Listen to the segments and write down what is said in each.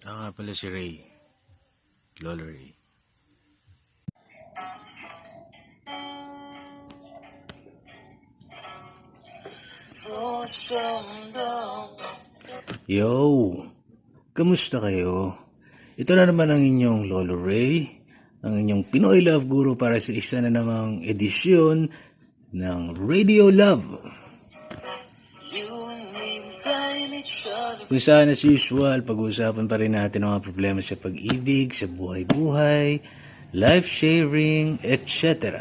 Ako nga pala si Ray. Lolo Ray. Yo! Kamusta kayo? Ito na naman ang inyong Lolo Ray, ang inyong Pinoy Love Guru para sa isa na namang edisyon ng Radio Love. Kung saan as usual, pag-uusapan pa rin natin ang mga problema sa pag-ibig, sa buhay-buhay, life sharing, etc.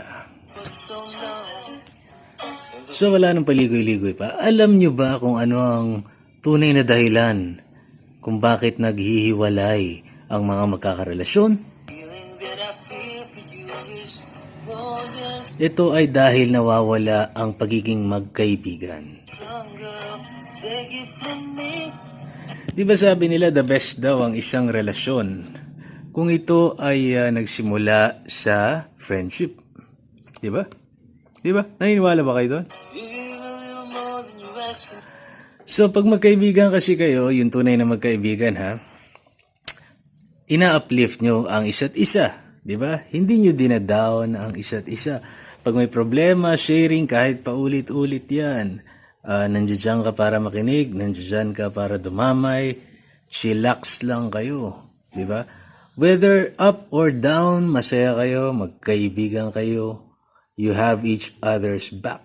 So wala nang paligoy-ligoy pa. Alam nyo ba kung ano ang tunay na dahilan kung bakit naghihiwalay ang mga magkakarelasyon? Ito ay dahil nawawala ang pagiging magkaibigan. Di ba sabi nila the best daw ang isang relasyon kung ito ay ah, nagsimula sa friendship? Di ba? Di ba? Naniniwala ba kayo doon? So, pag magkaibigan kasi kayo, yung tunay na magkaibigan ha, ina-uplift nyo ang isa't isa. Di ba? Hindi nyo dinadown ang isa't isa. Pag may problema, sharing kahit paulit-ulit yan. Uh, nandiyan ka para makinig, nandiyan ka para dumamay, chillax lang kayo. Di ba? Whether up or down, masaya kayo, magkaibigan kayo, you have each other's back.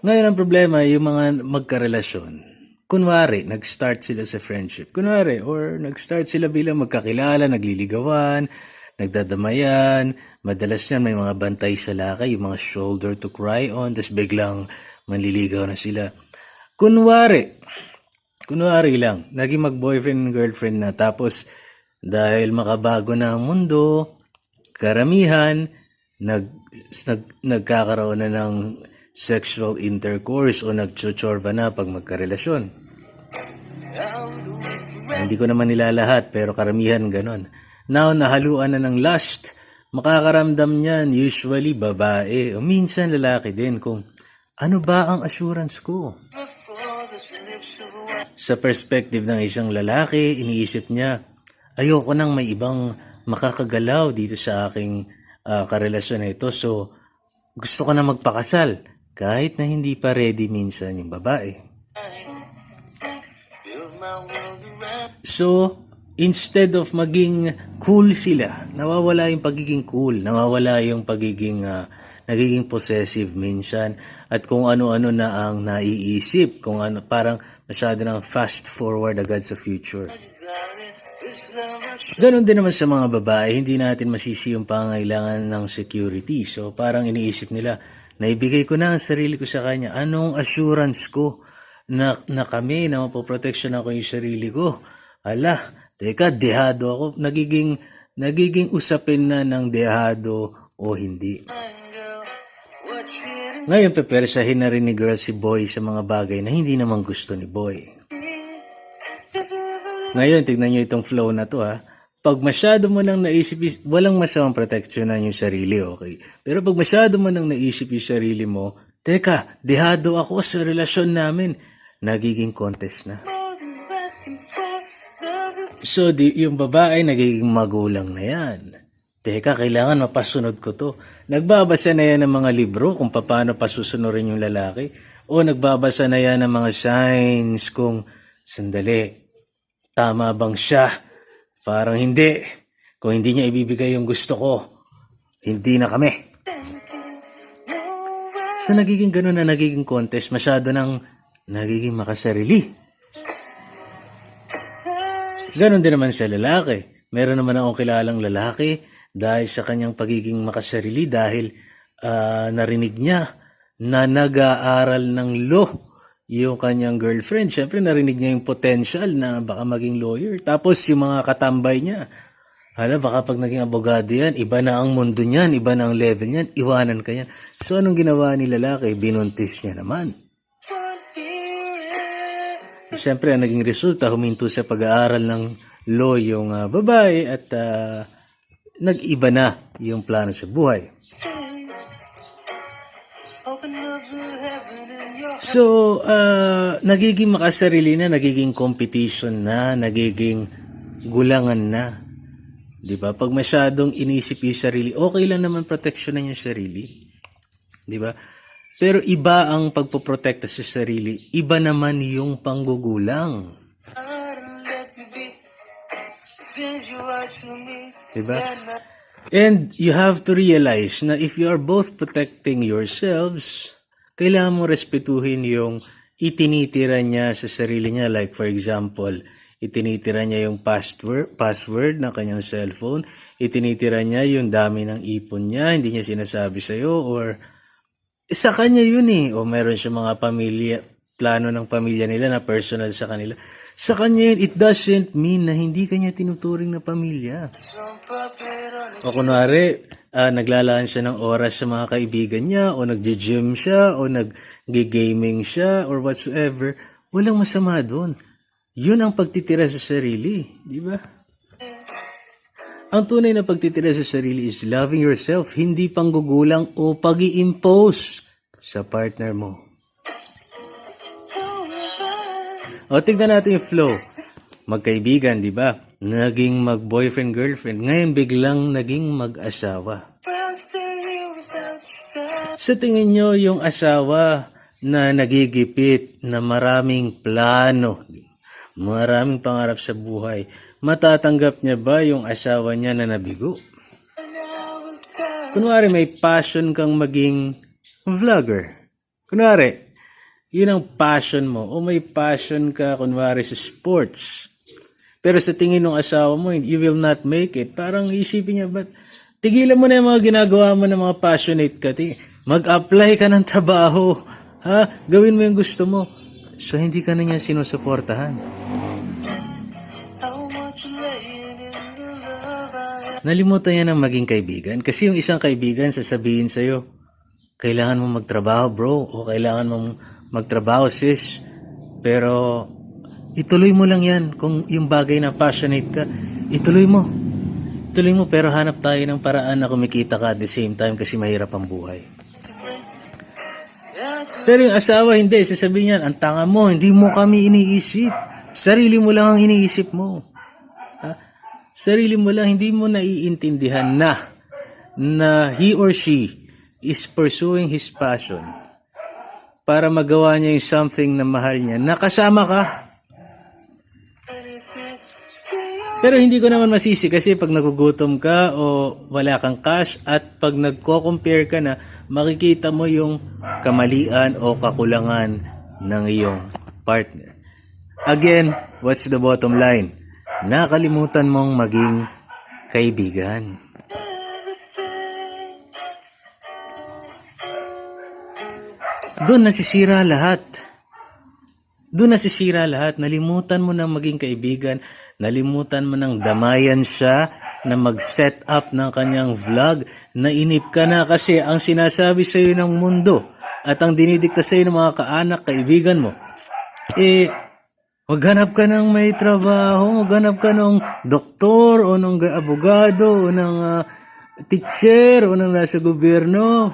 Ngayon ang problema, yung mga magkarelasyon, kunwari, nag-start sila sa friendship. Kunwari, or nag-start sila bilang magkakilala, nagliligawan, nagdadamayan, madalas yan may mga bantay sa lakay, yung mga shoulder to cry on, tapos biglang manliligaw na sila. Kunwari, kunwari lang, naging mag-boyfriend and girlfriend na, tapos dahil makabago na ang mundo, karamihan, nag, nag, nagkakaroon na ng sexual intercourse o nagchochorba na pag magkarelasyon. Hindi ko naman nilalahat pero karamihan ganon. Now, nahaluan na ng lust, makakaramdam niyan usually babae o minsan lalaki din kung ano ba ang assurance ko? Sa perspective ng isang lalaki, iniisip niya, ayoko nang may ibang makakagalaw dito sa aking ah, karelasyon na ito. So, gusto ko na magpakasal kahit na hindi pa ready minsan yung babae. So, instead of maging cool sila, nawawala yung pagiging cool, nawawala yung pagiging ah, nagiging possessive minsan at kung ano-ano na ang naiisip, kung ano parang masyado ng fast forward agad sa future. Ganon din naman sa mga babae, hindi natin masisi yung pangailangan ng security. So parang iniisip nila, naibigay ko na ang sarili ko sa kanya. Anong assurance ko na, na kami, na mapoproteksyon ako yung sarili ko? Ala, teka, dehado ako. Nagiging, nagiging usapin na ng dehado o hindi. Ngayon, pepersahin na rin ni girl si boy sa mga bagay na hindi naman gusto ni boy. Ngayon, tignan nyo itong flow na to ha. Pag masyado mo nang naisip, is- walang masamang proteksyonan yung sarili, okay? Pero pag masyado mo nang naisip yung sarili mo, teka, dehado ako sa relasyon namin. Nagiging contest na. So, di, yung babae nagiging magulang na yan. Teka, kailangan mapasunod ko to. Nagbabasa na yan ng mga libro kung paano pasusunurin yung lalaki. O nagbabasa na yan ng mga signs kung, sandali, tama bang siya? Parang hindi. Kung hindi niya ibibigay yung gusto ko, hindi na kami. Sa nagiging ganun na nagiging contest, masyado nang nagiging makasarili. Ganon din naman sa lalaki. Meron naman akong kilalang lalaki dahil sa kanyang pagiging makasarili dahil ah, narinig niya na nag-aaral ng law yung kanyang girlfriend. Siyempre narinig niya yung potential na baka maging lawyer. Tapos yung mga katambay niya, hala baka pag naging abogado yan, iba na ang mundo niyan, iba na ang level niyan, iwanan ka yan. So anong ginawa ni lalaki? Binuntis niya naman. Siyempre, ang naging resulta, huminto sa pag-aaral ng law yung ah, babae at ah, nag-iba na yung plano sa buhay. So, ah, nagiging makasarili na, nagiging competition na, nagiging gulangan na. 'Di ba? Pag masyadong inisip yung sarili, okay lang naman proteksyonan yung sarili. 'Di ba? Pero iba ang pagpoprotekta sa sarili, iba naman yung panggugulang. Diba? And you have to realize na if you are both protecting yourselves, kailangan mo respetuhin yung itinitira niya sa sarili niya. Like for example, itinitira niya yung password, password ng kanyang cellphone, itinitira niya yung dami ng ipon niya, hindi niya sinasabi sa'yo, or sa kanya yun eh. O meron siya mga pamilya, plano ng pamilya nila na personal sa kanila. Sa kanya yun, it doesn't mean na hindi kanya tinuturing na pamilya. O kunwari, ah, naglalaan siya ng oras sa mga kaibigan niya, o nagje-gym siya, o nag-gaming siya, or whatsoever, walang masama doon. Yun ang pagtitira sa sarili, di ba? Ang tunay na pagtitira sa sarili is loving yourself, hindi panggugulang o pag impose sa partner mo. O tignan natin yung flow. Magkaibigan, di ba? Naging mag-boyfriend-girlfriend. Ngayon biglang naging mag-asawa. Sa tingin nyo, yung asawa na nagigipit, na maraming plano, maraming pangarap sa buhay, matatanggap niya ba yung asawa niya na nabigo? Kunwari may passion kang maging vlogger. Kunwari, yun ang passion mo. O may passion ka, kunwari, sa sports. Pero sa tingin ng asawa mo, you will not make it. Parang isipin niya, ba't tigilan mo na yung mga ginagawa mo ng mga passionate ka. Mag-apply ka ng trabaho. Ha? Gawin mo yung gusto mo. So, hindi ka na niya sinusuportahan. Nalimutan niya ng maging kaibigan. Kasi yung isang kaibigan sasabihin sa'yo, kailangan mo magtrabaho bro o kailangan mong magtrabaho sis. Pero ituloy mo lang yan kung yung bagay na passionate ka, ituloy mo. Ituloy mo pero hanap tayo ng paraan na kumikita ka at the same time kasi mahirap ang buhay. Pero yung asawa hindi, sasabihin niyan, ang tanga mo, hindi mo kami iniisip. Sarili mo lang ang iniisip mo. Ha? Sarili mo lang, hindi mo naiintindihan na na he or she is pursuing his passion para magawa niya yung something na mahal niya. Nakasama ka. Pero hindi ko naman masisi kasi pag nagugutom ka o wala kang cash at pag nagko-compare ka na, makikita mo yung kamalian o kakulangan ng iyong partner. Again, what's the bottom line? Nakalimutan mong maging kaibigan. Doon nasisira lahat. Doon nasisira lahat. Nalimutan mo na maging kaibigan. Nalimutan mo nang damayan siya na mag-set up ng kanyang vlog. Nainip ka na kasi ang sinasabi sa iyo ng mundo at ang dinidikta sa iyo ng mga kaanak, kaibigan mo, eh, maghanap ka ng may trabaho, maghanap ka ng doktor o ng abogado o ng ah, teacher o ng nasa gobyerno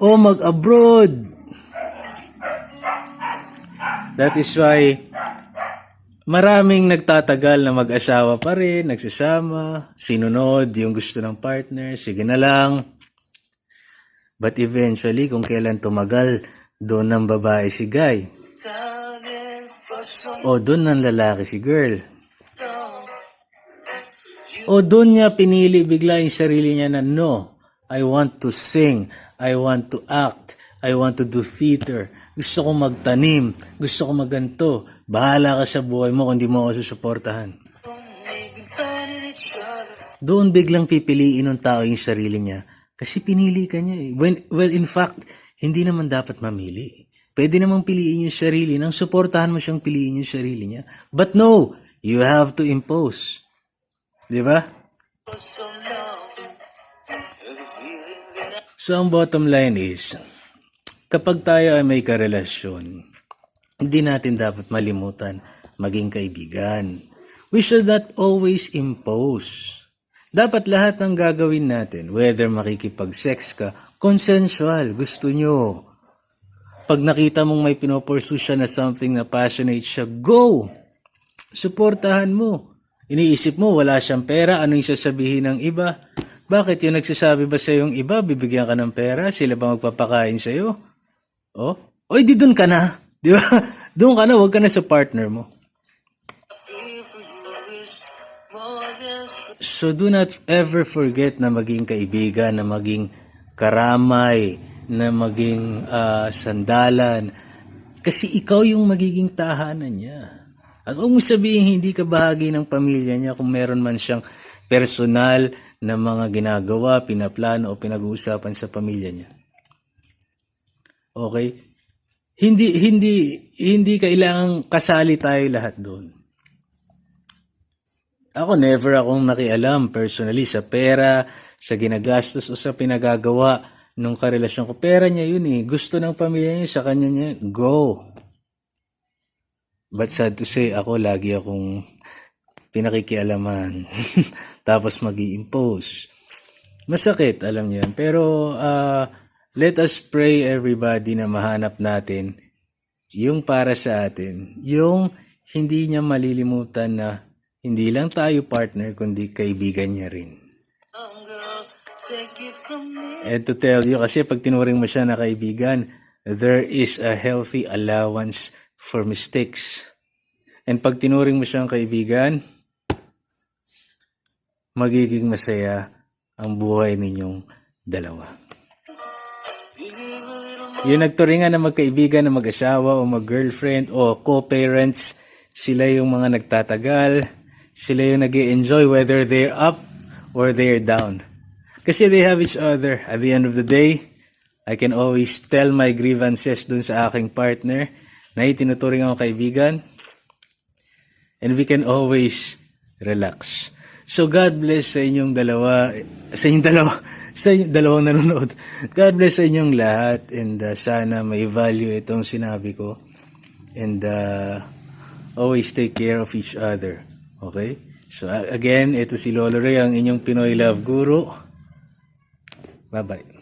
o mag-abroad. That is why maraming nagtatagal na mag-asawa pa rin, nagsasama, sinunod yung gusto ng partner, sige na lang. But eventually, kung kailan tumagal, doon ng babae si guy. O doon ng lalaki si girl. O doon niya pinili bigla yung sarili niya na no, I want to sing, I want to act, I want to do theater. Gusto ko magtanim, gusto ko maganto. Bahala ka sa buhay mo kung di mo ako susuportahan. Doon biglang pipiliin ng tao yung sarili niya. Kasi pinili ka niya eh. When, well, in fact, hindi naman dapat mamili. Pwede namang piliin yung sarili nang suportahan mo siyang piliin yung sarili niya. But no, you have to impose. Di ba? So, ang bottom line is, kapag tayo ay may karelasyon, hindi natin dapat malimutan maging kaibigan. We should not always impose. Dapat lahat ng gagawin natin, whether makikipag-sex ka, consensual, gusto nyo. Pag nakita mong may pinopursue siya na something na passionate siya, go! Suportahan mo. Iniisip mo, wala siyang pera, ano yung sasabihin ng iba? Bakit yung nagsasabi ba sa yung iba, bibigyan ka ng pera, sila ba magpapakain sa iyo? Oh? Oy, di doon ka na. Di ba? Doon ka na, wag ka na sa partner mo. So do not ever forget na maging kaibigan, na maging karamay, na maging ah, sandalan. Kasi ikaw yung magiging tahanan niya. At huwag mo sabihin hindi ka bahagi ng pamilya niya kung meron man siyang personal na mga ginagawa, pinaplano o pinag-uusapan sa pamilya niya. Okay? Hindi hindi hindi kailangang kasali tayo lahat doon. Ako never akong nakialam personally sa pera, sa ginagastos o sa pinagagawa nung karelasyon ko. Pera niya yun eh. Gusto ng pamilya niya, sa kanya niya, go. But sad to say, ako lagi akong pinakikialaman. Tapos mag impose Masakit, alam niyo yan. Pero ah, let us pray everybody na mahanap natin yung para sa atin. Yung hindi niya malilimutan na hindi lang tayo partner, kundi kaibigan niya rin. And to tell you, kasi pag tinuring mo siya na kaibigan, there is a healthy allowance for mistakes. And pag tinuring mo siyang kaibigan, magiging masaya ang buhay ninyong dalawa. Yung nagturingan na magkaibigan, na mag-asawa o mag-girlfriend o co-parents, sila yung mga nagtatagal, sila yung nag enjoy whether they're up or they're down. Kasi they have each other. At the end of the day, I can always tell my grievances dun sa aking partner na itinuturing ako kaibigan. And we can always relax. So God bless sa inyong dalawa, sa inyong dalawa, sa inyong dalawang nanonood. God bless sa inyong lahat and uh, sana may value itong sinabi ko. And uh, always take care of each other. Okay? So again, ito si Lolo Ray, ang inyong Pinoy Love Guru. Bye-bye.